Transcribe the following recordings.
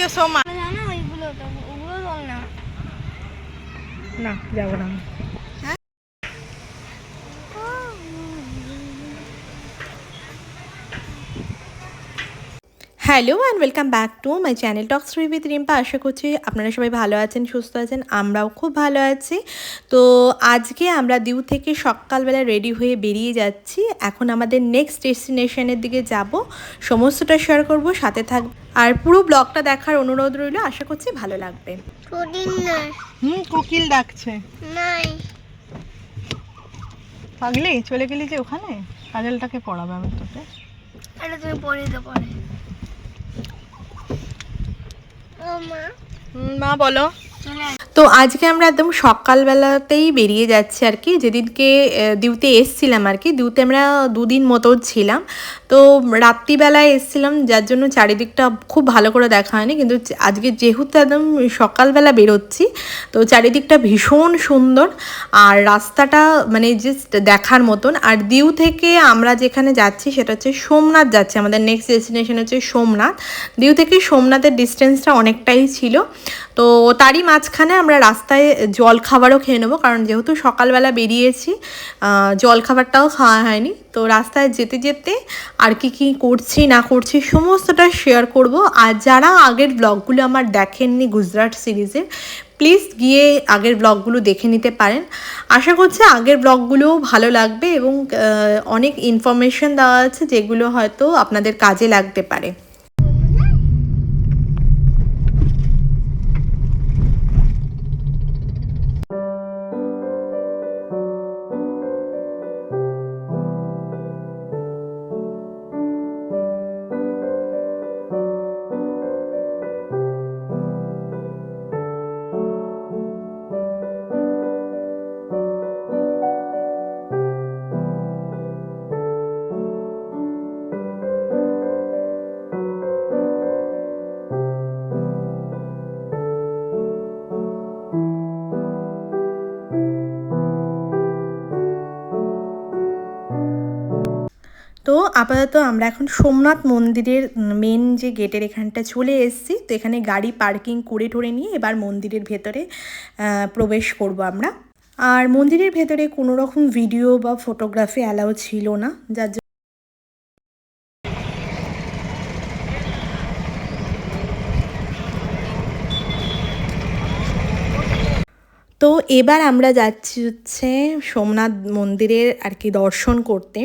You so much ওইগুলো তো ওগুলো বল না। না যাব না hello and welcome back to my channel talk Shri with Rimpa. আশা করছি আপনারা সবাই ভালো আছেন সুস্থ আছেন আমরাও খুব ভালো আছি। তো আজকে আমরা দিউ থেকে সকালবেলা রেডি হয়ে বেরিয়ে যাচ্ছি। এখন আমাদের নেক্সট ডেস্টিনেশনের দিকে যাব। সমস্তটা শেয়ার করব সাথে থাক আর পুরো ব্লগটা দেখার অনুরোধ রইল। আশা করছি ভালো লাগবে। হুম কোকিল ডাকছে। নাই। পাগলি চলে গেলি যে ওখানে? কাজলটাকে পড়াবে আমি তোকে। এটা তুমি পড়ে ও মা বলো। তো আজকে আমরা একদম সকালবেলাতেই বেরিয়ে যাচ্ছি আর কি। যেদিনকে দিউতে এসছিলাম আর কি। দিউতে আমরা দুদিন মতো ছিলাম। তো রাত্রিবেলায় এসছিলাম, যার জন্য চারিদিকটা খুব ভালো করে দেখা হয়নি। কিন্তু আজকে যেহেতু একদম সকালবেলা বেরোচ্ছি, তো চারিদিকটা ভীষণ সুন্দর। আর রাস্তাটা মানে জাস্ট দেখার মতন। আর দিউ থেকে আমরা যেখানে যাচ্ছি, সেটা হচ্ছে সোমনাথ যাচ্ছে। আমাদের নেক্সট ডেস্টিনেশন হচ্ছে সোমনাথ। দিউ থেকে সোমনাথের ডিস্টেন্সটা অনেকটাই ছিল। তো তারই মাঝখানে আমরা রাস্তায় জল খাবারও খেয়ে নেব, কারণ যেহেতু সকালবেলা বেরিয়েছি জল খাবারটাও খাওয়া হয়নি। তো রাস্তায় যেতে যেতে আর কি কি করছি, না করছি, সমস্তটা শেয়ার করব। আর যারা আগের ব্লগগুলো আমার দেখেননি গুজরাট সিরিজের প্লিজ গিয়ে আগের ব্লগগুলো দেখে নিতে পারেন। আশা করছি আগের ব্লগগুলোও ভালো লাগবে এবং অনেক ইনফরমেশন দেওয়া আছে যেগুলো হয়তো আপনাদের কাজে লাগতে পারে। আপাতত আমরা এখন সোমনাথ মন্দিরের মেন যে গেটের এখানটা চলে এসেছি। তো এখানে গাড়ি পার্কিং করে ঠরে নিয়ে এবার মন্দিরের ভেতরে প্রবেশ করব আমরা। আর মন্দিরের ভেতরে কোনো রকম ভিডিও বা ফটোগ্রাফি অ্যালাউ ছিল না। যার জন্য তো এবার আমরা যাচ্ছি হচ্ছে সোমনাথ মন্দিরের আর কি দর্শন করতে।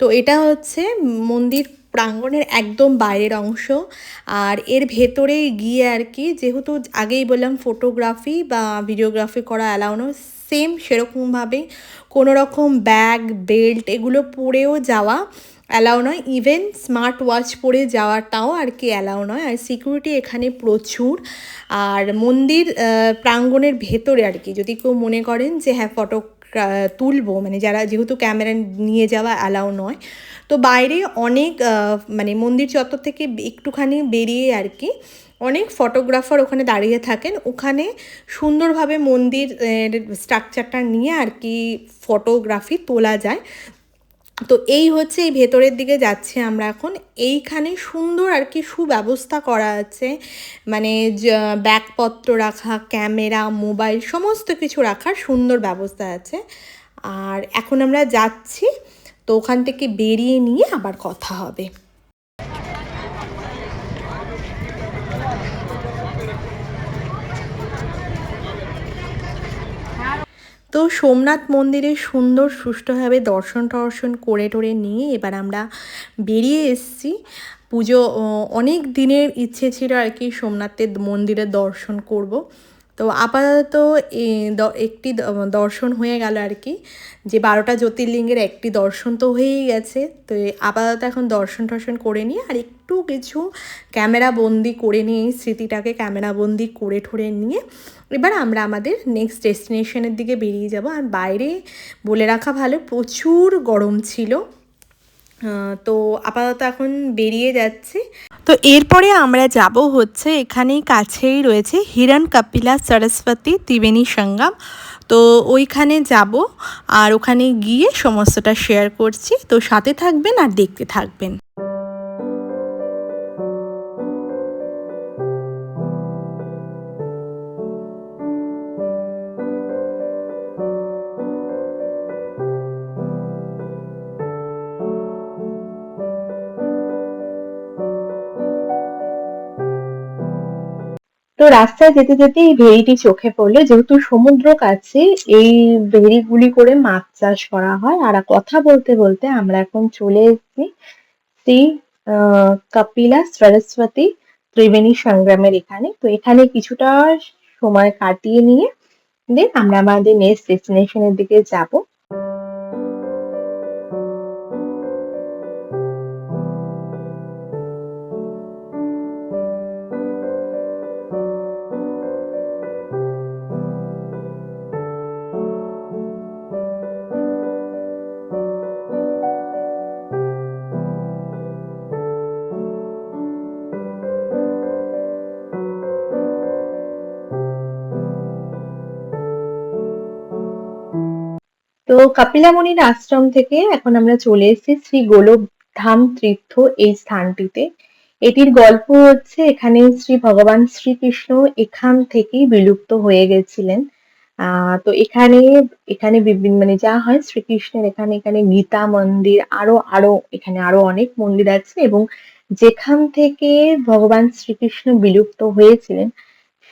তো এটা হচ্ছে মন্দির প্রাঙ্গণের একদম বাইরের অংশ। আর এর ভেতরে গিয়ে আর কি যেহেতু আগেই বললাম ফটোগ্রাফি বা ভিডিওগ্রাফি করা অ্যালাউ নয় সেম সেরকমভাবে কোনো রকম ব্যাগ বেল্ট এগুলো পরেও যাওয়া। অ্যালাউ নয় ইভেন স্মার্ট ওয়াচ পরে যাওয়াটাও আর কি অ্যালাউ নয়। আর সিকিউরিটি এখানে প্রচুর। আর মন্দির প্রাঙ্গণের ভেতরে আর কি। যদি কেউ মনে করেন যে হ্যাঁ ফটো তুলবো মানে যারা যেহেতু ক্যামেরা নিয়ে যাওয়া অ্যালাউ নয়। তো বাইরে অনেক মানে মন্দির চত্বর থেকে একটুখানি বেরিয়ে আর কি অনেক ফটোগ্রাফার ওখানে দাঁড়িয়ে থাকেন। ওখানে সুন্দরভাবে মন্দির স্ট্রাকচারটা নিয়ে আর কি ফটোগ্রাফি তোলা যায়। তো এই হচ্ছে এই ভেতরের দিকে যাচ্ছি আমরা এখন। এইখানে সুন্দর আর কি সুব্যবস্থা করা আছে। মানে ব্যাগপত্র রাখা, ক্যামেরা, মোবাইল সমস্ত কিছু রাখার সুন্দর ব্যবস্থা আছে। আর এখন আমরা যাচ্ছি, তো ওখান থেকে বেরিয়ে নিয়ে আবার কথা হবে। তো সোমনাথ মন্দিরে সুন্দর সুষ্ঠুভাবে দর্শন টর্শন করে টরে নিয়ে এবার আমরা বেরিয়ে এসছি। পুজো অনেক দিনের ইচ্ছে ছিল আর কি সোমনাথের মন্দিরে দর্শন করব। তো আপাতত একটি দর্শন হয়ে গেল আর কি। যে বারোটা জ্যোতির্লিঙ্গের একটি দর্শন তো হয়েই গেছে। তো আপাতত এখন দর্শন টর্শন করে নিয়ে আর একটু কিছু ক্যামেরা বন্দি করে নিয়ে, এই স্মৃতিটাকে ক্যামেরা বন্দি করে ঠরে নিয়ে এবার আমরা আমাদের নেক্সট ডেস্টিনেশনের দিকে বেরিয়ে যাব। আর বাইরে বলে রাখা ভালো, প্রচুর গরম ছিল। তো আপাতত এখন বেরিয়ে যাচ্ছি। তো এরপরে আমরা যাব হচ্ছে এখানেই কাছেই রয়েছে হিরণ কপিলা সরস্বতী ত্রিবেণী সঙ্গম। তো ওইখানে যাব আর ওখানে গিয়ে সমস্তটা শেয়ার করছি। তো সাথে থাকবেন আর দেখতে থাকবেন। রাস্তায় যেতে যেতে এই ভেড়িটি চোখে পড়ল, যেহেতু সমুদ্র কাছে, এই ভেড়িগুলি করে মাছ চাষ করা হয়। আর কথা বলতে বলতে আমরা এখন চলে এসেছি শ্রী কপিলা সরস্বতী ত্রিবেণী সংগ্রামের এখানে। তো এখানে কিছুটা সময় কাটিয়ে নিয়ে, দেন আমরা আমাদের নেক্সট ডেস্টিনেশনের দিকে যাব। তো কপিলা মুনির আশ্রম থেকে এখন আমরা চলে এসেছি শ্রী গোলকধাম তীর্থ এই স্থানটিতে। এটির গল্প হচ্ছে এখানে শ্রী ভগবান শ্রীকৃষ্ণ এখান থেকেই বিলুপ্ত হয়ে গেছিলেন। তো এখানে এখানে বিভিন্ন মানে যা হয় শ্রীকৃষ্ণের এখানে এখানে গীতা মন্দির, আরও আরও, এখানে আরও অনেক মন্দির আছে এবং যেখান থেকে ভগবান শ্রীকৃষ্ণ বিলুপ্ত হয়েছিলেন,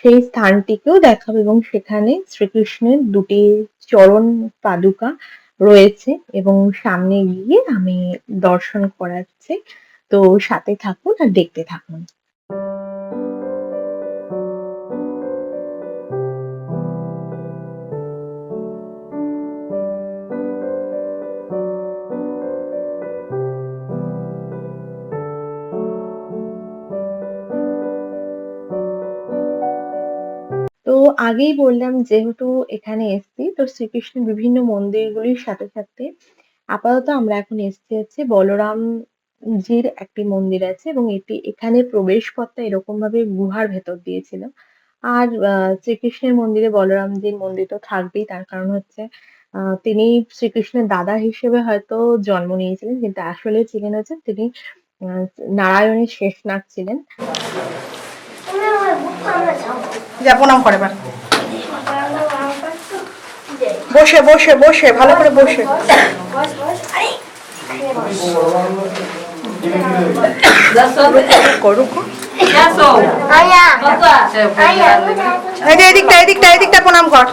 সেই স্থানটিকেও দেখাবো এবং সেখানে শ্রীকৃষ্ণের দুটি চরণ পাদুকা রয়েছে এবং সামনে গিয়ে আমি দর্শন করাচ্ছি। তো সাথে থাকুন আর দেখতে থাকুন। আগেই বললাম যেহেতু এখানে এসেছি, তো শ্রীকৃষ্ণের বিভিন্ন মন্দিরগুলির সাথে সাথে আপাতত আমরা এখন এসেছি হচ্ছে বলরামজির একটি মন্দির আছে এবং এটি এখানে প্রবেশ পথটা এরকম ভাবে গুহার ভেতর দিয়ে ছিল আর শ্রীকৃষ্ণের মন্দিরে বলরামজির মন্দির তো থাকবেই, তার কারণ হচ্ছে তিনি শ্রীকৃষ্ণের দাদা হিসেবে হয়তো জন্ম নিয়েছিলেন, কিন্তু আসলে ছিলেন হচ্ছে তিনি নারায়ণের শেষনাগ ছিলেন। যা প্রণাম করে এবার। বসে বসে বসে ভালো করে বসে। এদিকটা এদিকটা এদিকটা প্রণাম কর।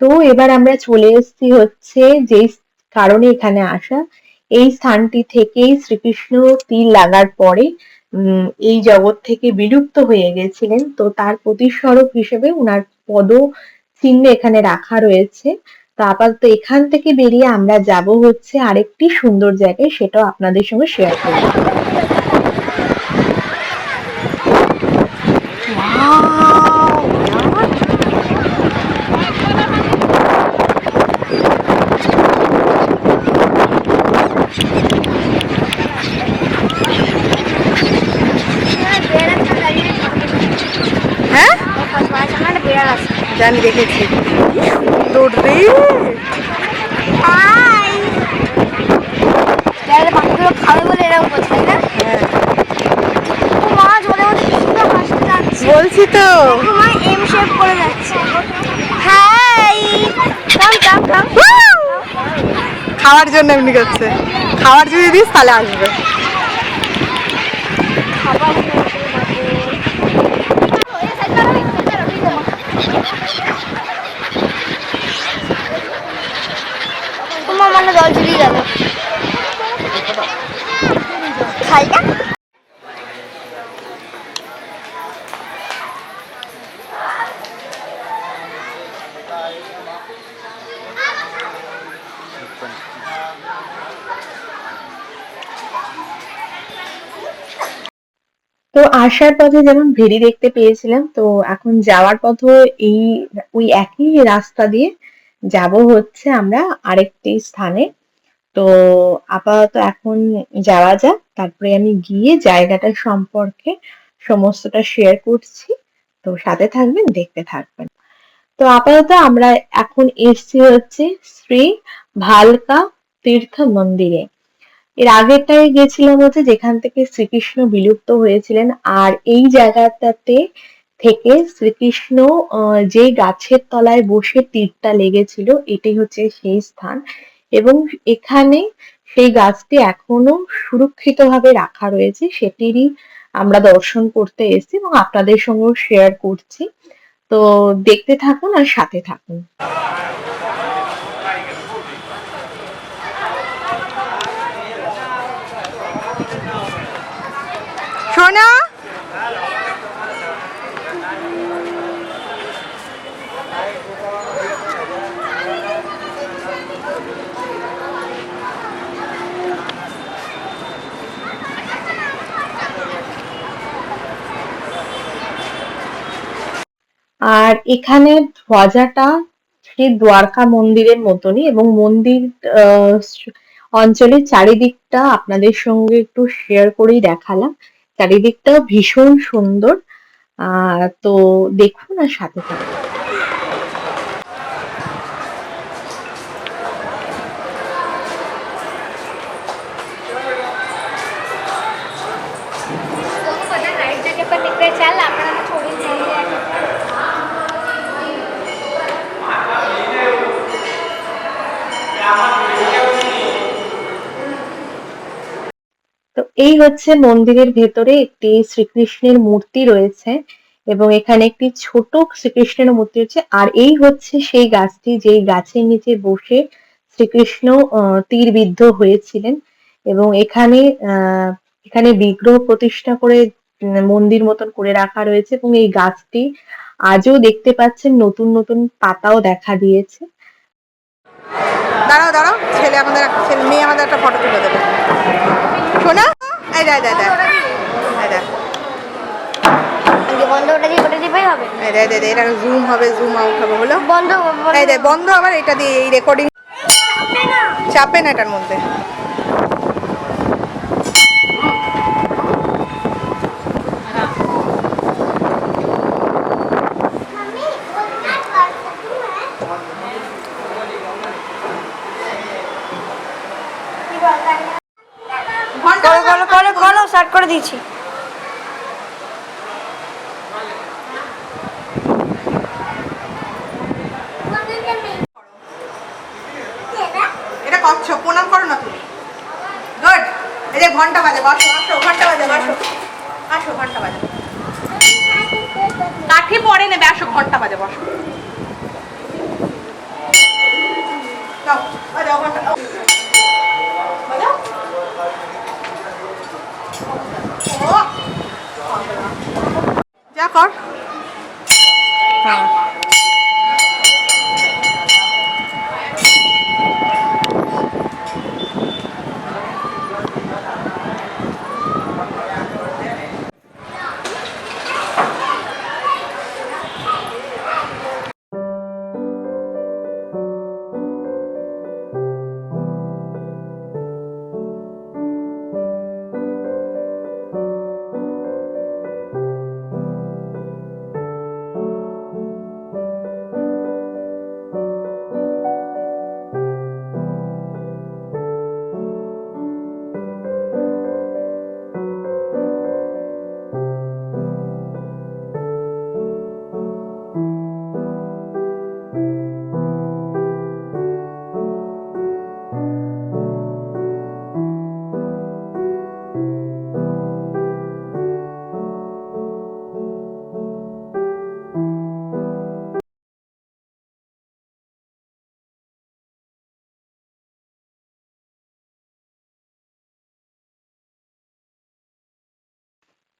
তো এবার আমরা চলে এসেছি হচ্ছে যে কারণে এখানে আসা। এই স্থানটি থেকেই শ্রীকৃষ্ণ তীর লাগার পরে এই জগৎ থেকে বিলুপ্ত হয়ে গেছিলেন। তো তার প্রতিস্বরূপ হিসেবে উনার পদ চিহ্ন এখানে রাখা রয়েছে। তো আপাতত এখান থেকে বেরিয়ে আমরা যাব হচ্ছে আরেকটি সুন্দর জায়গায়, সেটাও আপনাদের সঙ্গে শেয়ার করব হ্যাঁ বিড়াল জানি দেখেছি। খাবে বলে এরকম করছে তাই না? হ্যাঁ, বলছি তো। মা এম শেপ করে যাচ্ছে। হাই। কাম কাম কাম খাওয়ার জন্য এমনি করছে। খাওয়ার যদি দিস তাহলে আসবে। খাবার গেল খাই না তো আসার পথে যেমন ভেড়ি দেখতে পেয়েছিলাম, তো এখন যাওয়ার পথে এই, ওই একই রাস্তা দিয়ে যাব হচ্ছে আমরা আরেকটি স্থানে। তো আপাতত এখন যাওয়া যাক। তারপরে আমি গিয়ে জায়গাটা সম্পর্কে সমস্তটা শেয়ার করছি। তো সাথে থাকবেন, দেখতে থাকবেন। তো আপাতত আমরা এখন এসছি হচ্ছে শ্রী ভালকা তীর্থ মন্দিরে। এর আগেরটাই গেছিলাম হচ্ছে যেখান থেকে শ্রীকৃষ্ণ বিলুপ্ত হয়েছিলেন আর এই জায়গাটাতে থেকে শ্রীকৃষ্ণ যে গাছের তলায় বসে তীরটা লেগেছিল, এটাই হচ্ছে সেই স্থান। এবং এখানে সেই গাছটি এখনও সুরক্ষিতভাবে রাখা রয়েছে। সেটিরই আমরা দর্শন করতে এসেছি এবং আপনাদের সঙ্গেও শেয়ার করছি। তো দেখতে থাকুন আর সাথে থাকুন। সোনা? আর এখানে ধ্বজাটা শ্রী দ্বারকা মন্দিরের মতনই এবং মন্দির অঞ্চলের চারিদিকটা আপনাদের সঙ্গে একটু শেয়ার করেই দেখালাম। চারিদিকটাও ভীষণ সুন্দর। আহ, তো দেখুন আর সাথে থাকুন। তো এই হচ্ছে মন্দিরের ভেতরে একটি শ্রীকৃষ্ণের মূর্তি রয়েছে এবং এখানে একটি ছোট শ্রীকৃষ্ণের মূর্তি রয়েছে। আর এই হচ্ছে সেই গাছটি, যেই গাছের নিচে বসে শ্রীকৃষ্ণ তীরবিদ্ধ হয়েছিলেন এবং এখানে এখানে বিগ্রহ প্রতিষ্ঠা করে মন্দির মতন করে রাখা রয়েছে এবং এই গাছটি আজও দেখতে পাচ্ছেন, নতুন নতুন পাতাও দেখা দিয়েছে। দাঁড়াও দাঁড়াও, ছেলে আমাদের, ছেলে, মেয়ে আমাদের একটা ফটো তুলে দেবে। এই দা দা দা বন্ধ ওটা দিয়ে ওটা দিয়ে হবে? এই এটা জুম হবে জুম আউট হবে হলো বন্ধ এই বন্ধ আবার এটা দিয়ে এই রেকর্ডিং চাপে না এটার মধ্যে করো করো করো করো স্টার্ট করে দিয়েছি। এটা প্রণাম করো না তুমি। বাজে বসো বাজে বসো আসো ঘণ্টা বাজে পরে নেবে, আসো, ঘণ্টা বাজে বসো ঘণ্টা যা কর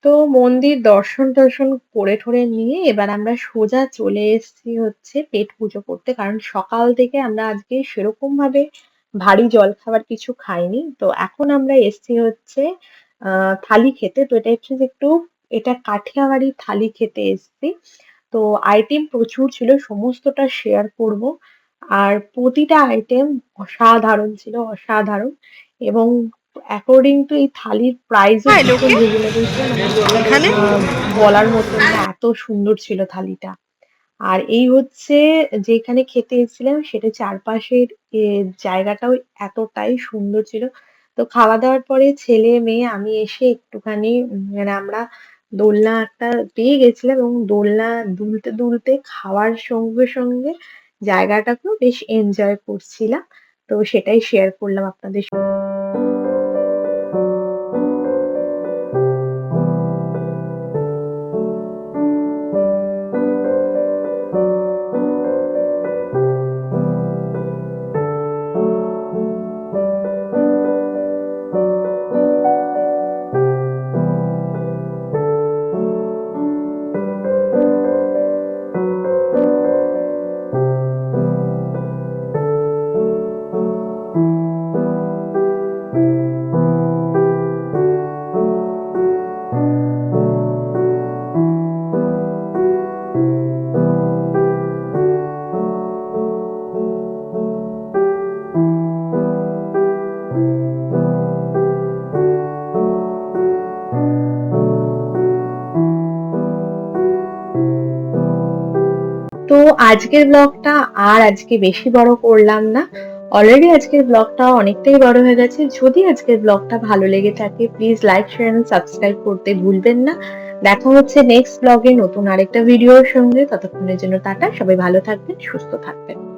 তো মন্দির দর্শন টর্শন করে ঠরে নিয়ে এবার আমরা সোজা চলে এসেছি হচ্ছে পেট পুজো করতে। কারণ সকাল থেকে আমরা আজকে সেরকম ভাবে ভারী জলখাবার কিছু খাইনি। তো এখন আমরা এসেছি হচ্ছে থালি খেতে। তো এটা হচ্ছে একটু, এটা কাঠিয়াবাড়ি থালি খেতে এসছি। তো আইটেম প্রচুর ছিল, সমস্তটা শেয়ার করব। আর প্রতিটা আইটেম অসাধারণ ছিল, অসাধারণ। এবং অ্যাকর্ডিং টু এই থালির প্রাইস হ্যাঁ, মানে এখানে? বলার মতো এত সুন্দর ছিল থালিটা। আর এই হচ্ছে যেখানে খেতে এসেছিলাম সেটা চারপাশের জায়গাটাও এতটাই সুন্দর ছিল। তো খাওয়া দাওয়ার পরে ছেলে মেয়ে আমি এসে একটুখানি মানে আমরা দোলনা একটা পেয়ে গেছিলাম এবং দোলনা দুলতে দুলতে খাওয়ার সঙ্গে সঙ্গে জায়গাটাকেও বেশ এনজয় করছিলাম। তো সেটাই শেয়ার করলাম আপনাদের সঙ্গে। আজকের ব্লগটা আর আজকে বেশি বড় করলাম না। অলরেডি আজকের ব্লগটা অনেকটাই বড় হয়ে গেছে। যদি আজকের ব্লগটা ভালো লেগে থাকে please like share and subscribe করতে ভুলবেন না। দেখা হচ্ছে নেক্সট ব্লগে নতুন আরেকটা ভিডিওর সঙ্গে। ততক্ষণের জন্য টাটা, সবাই ভালো থাকবেন, সুস্থ থাকবেন।